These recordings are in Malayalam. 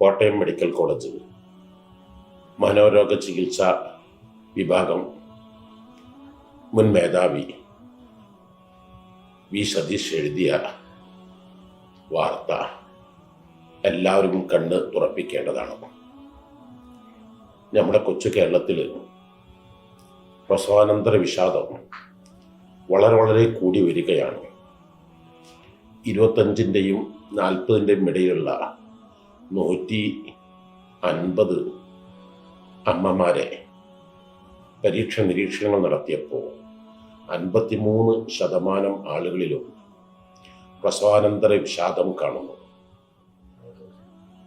കോട്ടയം മെഡിക്കൽ കോളേജ് മനോരോഗ ചികിത്സ വിഭാഗം മുൻ മേധാവി വി സതീഷ് എഴുതിയ വാർത്ത എല്ലാവരും കണ്ണ് തുറപ്പിക്കേണ്ടതാണ്. നമ്മുടെ കൊച്ചു കേരളത്തിൽ പ്രസവാനന്തര വിഷാദം വളരെ വളരെ കൂടി വരികയാണ്. ഇരുപത്തഞ്ചിന്റെയും നാൽപ്പതിന്റെയും ഇടയിലുള്ള നൂറ്റി അൻപത് അമ്മമാരെ പരീക്ഷ നിരീക്ഷണങ്ങൾ നടത്തിയപ്പോൾ അൻപത്തിമൂന്ന് ശതമാനം ആളുകളിലും പ്രസവാനന്തര വിഷാദം കാണുന്നു.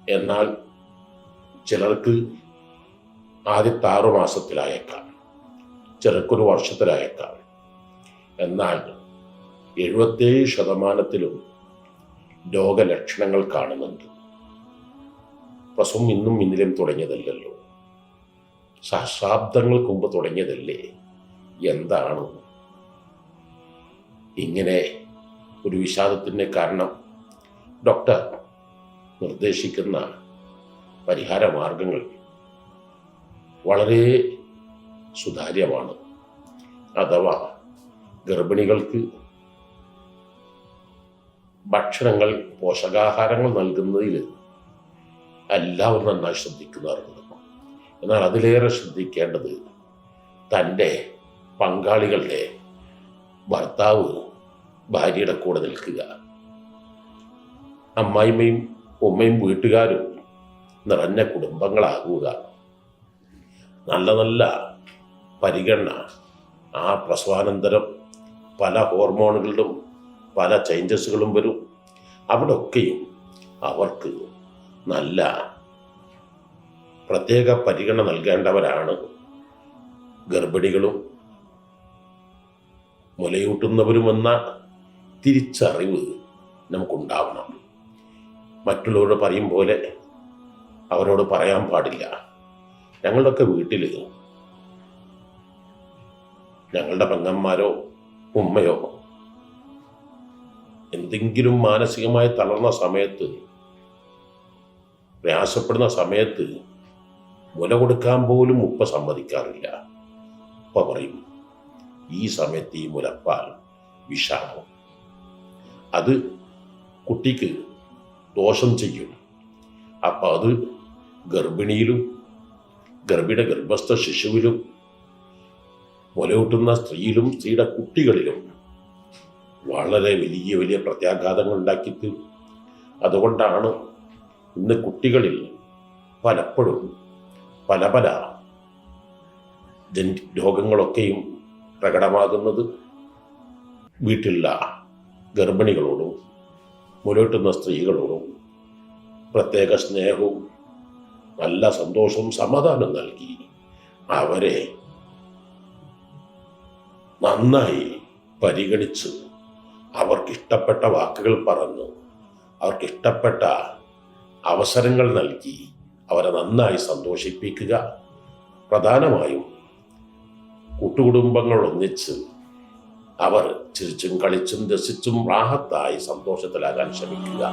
എന്നാൽ ചിലർക്ക് ആദ്യത്തെ ആറു മാസത്തിലായേക്കാം. ചിലർക്കൊരു വർഷത്തിലായേക്കാം. എന്നാൽ എഴുപത്തേഴ് ശതമാനത്തിലും രോഗലക്ഷണങ്ങൾ കാണുന്നുണ്ട്. പ്രസവം ഇന്നും ഇന്നലെയും തുടങ്ങിയതല്ലല്ലോ. സഹസ്രാബ്ദങ്ങൾക്ക് മുമ്പ് തുടങ്ങിയതല്ലേ? എന്താണ്? ഇങ്ങനെ ഒരു വിഷാദത്തിന്റെ കാരണം ഡോക്ടർ നിർദ്ദേശിക്കുന്ന പരിഹാര മാർഗങ്ങൾ വളരെ സുതാര്യമാണ്. അഥവാ ഗർഭിണികൾക്ക് ഭക്ഷണങ്ങൾ പോഷകാഹാരങ്ങൾ നൽകുന്നതിൽ എല്ലാവരും നന്നായി ശ്രദ്ധിക്കുന്നവരുണ്ട് എന്നാൽ അതിലേറെ ശ്രദ്ധിക്കേണ്ടത് തന്റെ പങ്കാളികളുടെ ഭർത്താവ് ഭാര്യയുടെ കൂടെ നിൽക്കുക. അമ്മായിമ്മയും ഉമ്മയും വീട്ടുകാരും നിറഞ്ഞ കുടുംബങ്ങളാകുക. നല്ല നല്ല പരിഗണന. ആ പ്രസവാനന്തരം പല ഹോർമോണുകളിലും പല ചേഞ്ചസുകളും വരും. അവിടെയൊക്കെയും അവർക്ക് നല്ല പ്രത്യേക പരിഗണന നൽകേണ്ടവരാണ് ഗർഭിണികളും മുലയൂട്ടുന്നവരുമെന്ന തിരിച്ചറിവ് നമുക്കുണ്ടാവണം. മറ്റുള്ളവരോട് പറയും പോലെ അവരോട് പറയാൻ പാടില്ല. ഞങ്ങളുടെയൊക്കെ വീട്ടിൽ ഞങ്ങളുടെ പെങ്ങന്മാരോ ഉമ്മയോ എന്തെങ്കിലും മാനസികമായി തളർന്ന സമയത്ത് പ്രയാസപ്പെടുന്ന സമയത്ത് മുല കൊടുക്കാൻ പോലും ഉപ്പ സമ്മതിക്കാറില്ല. ഉപ്പ പറയും ഈ സമയത്ത് ഈ മുലപ്പാൽ വിഷാമം അത് കുട്ടിക്ക് ദോഷം ചെയ്യും. അപ്പം അത് ഗർഭിണിയിലും ഗർഭിണിയുടെ ഗർഭസ്ഥ ശിശുവിലും മുലയൂട്ടുന്ന സ്ത്രീയിലും സ്ത്രീയുടെ കുട്ടികളിലും വളരെ വലിയ വലിയ പ്രത്യാഘാതങ്ങൾ ഉണ്ടാക്കിത്തീരും അതുകൊണ്ടാണ് ഇന്ന് കുട്ടികളിൽ പലപ്പോഴും പല പല രോഗങ്ങളൊക്കെയും പ്രകടമാകുന്നത് വീട്ടിലുള്ള ഗർഭിണികളോടും മുലയൂട്ടുന്ന സ്ത്രീകളോടും പ്രത്യേക സ്നേഹവും നല്ല സന്തോഷവും സമാധാനം നൽകി അവരെ നന്നായി പരിഗണിച്ച് അവർക്കിഷ്ടപ്പെട്ട വാക്കുകൾ പറഞ്ഞ്. അവർക്കിഷ്ടപ്പെട്ട അവസരങ്ങൾ നൽകി അവരെ നന്നായി സന്തോഷിപ്പിക്കുക. പ്രധാനമായും കൂട്ടുകുടുംബങ്ങൾ ഒന്നിച്ച് അവർ ചിരിച്ചും കളിച്ചും രസിച്ചും റാഹത്തായി സന്തോഷത്തിലാകാൻ ശ്രമിക്കുക.